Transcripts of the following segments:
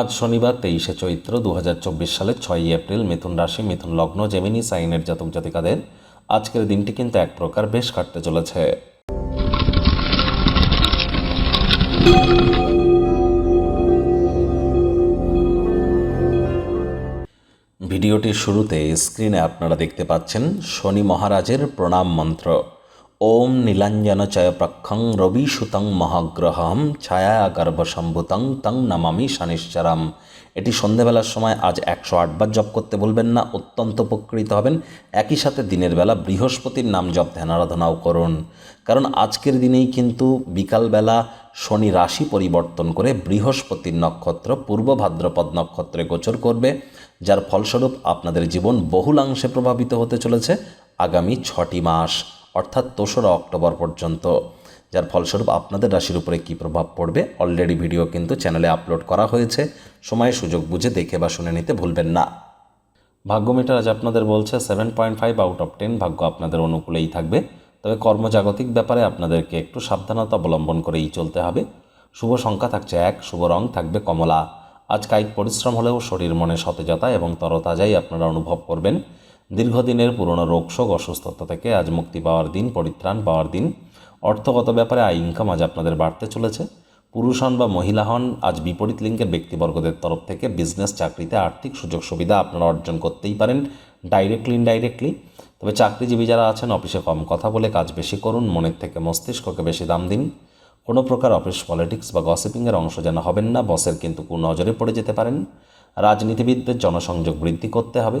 আজ শনিবার, তেইশে চৈত্র দু হাজার চব্বিশ সালের ছয়ই এপ্রিল, মিথুন রাশি, মিথুন লগ্ন জেমিনি সাইনের জাতক জাতিকাদের আজকের দিনটি কিন্তু এক প্রকার বেশ কাটতে চলেছে। ভিডিওটির শুরুতে স্ক্রিনে আপনারা দেখতে পাচ্ছেন শনি মহারাজের প্রণাম মন্ত্র। ওম নীলাঞ্জন চয় প্রক্ষং রবি সুতং মহাগ্রহম ছায়া গর্ভসম্ভুতং তং নমামি শনিশ্চরম। এটি সন্ধেবেলার সময় আজ একশো আটবার জপ করতে বলবেন না, অত্যন্ত উপকৃত হবেন। একই সাথে দিনের বেলা বৃহস্পতির নাম জপ ধ্যান আরাধনাও করুন। কারণ আজকের দিনেই কিন্তু বিকালবেলা শনি রাশি পরিবর্তন করে বৃহস্পতির নক্ষত্র পূর্ব ভাদ্রপদ নক্ষত্রে গোচর করবে, যার ফলস্বরূপ আপনাদের জীবন বহুলাংশে প্রভাবিত হতে চলেছে আগামী ছটি মাস। অর্থাৎ দোসরা অক্টোবর পর্যন্ত। যার ফলস্বরূপ আপনাদের রাশির উপরে কী প্রভাব পড়বে অলরেডি ভিডিও কিন্তু চ্যানেলে আপলোড করা হয়েছে। সময়, সুযোগ বুঝে দেখে বা শুনে নিতে ভুলবেন না। ভাগ্য মিটার আজ আপনাদের বলছে seven point five out of ten ভাগ্য আপনাদের অনুকূলেই থাকবে। তবে কর্মজাগতিক ব্যাপারে আপনাদেরকে একটু সাবধানতা অবলম্বন করেই চলতে হবে। শুভ সংখ্যা থাকছে এক, শুভ রং থাকবে কমলা। আজ কায়িক পরিশ্রম হলেও শরীর মনে সতেজতা এবং তরতাজাই আপনারা অনুভব করবেন। দীর্ঘদিনের পুরনো রোগশোক অসুস্থতা থেকে আজ মুক্তি পাওয়ার দিন, পরিত্রাণ পাওয়ার দিন। অর্থগত ব্যাপারে আয় ইনকাম আজ আপনাদের বাড়তে চলেছে। পুরুষ হন বা মহিলা হন, আজ বিপরীত লিঙ্গের ব্যক্তিবর্গদের তরফ থেকে বিজনেস চাকরিতে আর্থিক সুযোগ সুবিধা আপনারা অর্জন করতেই পারেন ডাইরেক্টলি ইনডাইরেক্টলি তবে চাকরিজীবী যারা আছেন, অফিসে কম কথা বলে কাজ বেশি করুন, মনের থেকে মস্তিষ্ককে বেশি দাম দিন। কোনো প্রকার অফিস পলিটিক্স বা গসিপিংয়ের অংশ যেন হবেন না বসের কিন্তু নজরে পড়ে যেতে পারেন। রাজনীতিবিদদের জনসংযোগ বৃদ্ধি করতে হবে।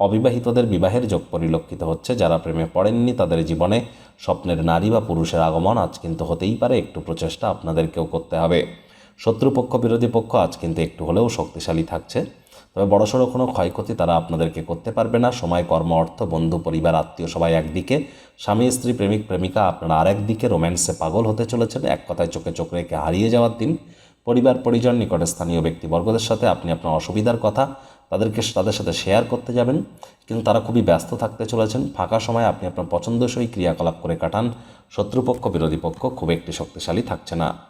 অবিবাহিতদের বিবাহের যোগ পরিলক্ষিত হচ্ছে। যারা প্রেমে পড়েননি, তাদের জীবনে স্বপ্নের নারী বা পুরুষের আগমন আজ কিন্তু হতেই পারে। একটু প্রচেষ্টা আপনাদেরকেও করতে হবে। শত্রুপক্ষ, বিরোধী পক্ষ আজ কিন্তু একটু হলেও শক্তিশালী থাকছে। তবে বড়সড় কোনো ক্ষয়ক্ষতি তারা আপনাদেরকে করতে পারবে না। সময়, কর্ম, অর্থ, বন্ধু, পরিবার, আত্মীয় সবাই একদিকে। স্বামী, স্ত্রী, প্রেমিক, প্রেমিকা আপনারা আরেক দিকে রোম্যান্সে পাগল হতে চলেছেন। এক কথায় চোখে চোখ রেখে হারিয়ে যাওয়ার দিন। পরিবার, পরিজন নিকটে স্থানীয় ব্যক্তিবর্গদের সাথে আপনি আপনার অসুবিধার কথা তাদেরকে তাদের সাথে শেয়ার করতে যাবেন। কিন্তু তারা খুবই ব্যস্ত থাকতে চলেছেন। ফাঁকা সময় আপনি আপনার পছন্দসই ক্রিয়াকলাপ করে কাটান। শত্রুপক্ষ, বিরোধী পক্ষ খুব একটি শক্তিশালী থাকছে না।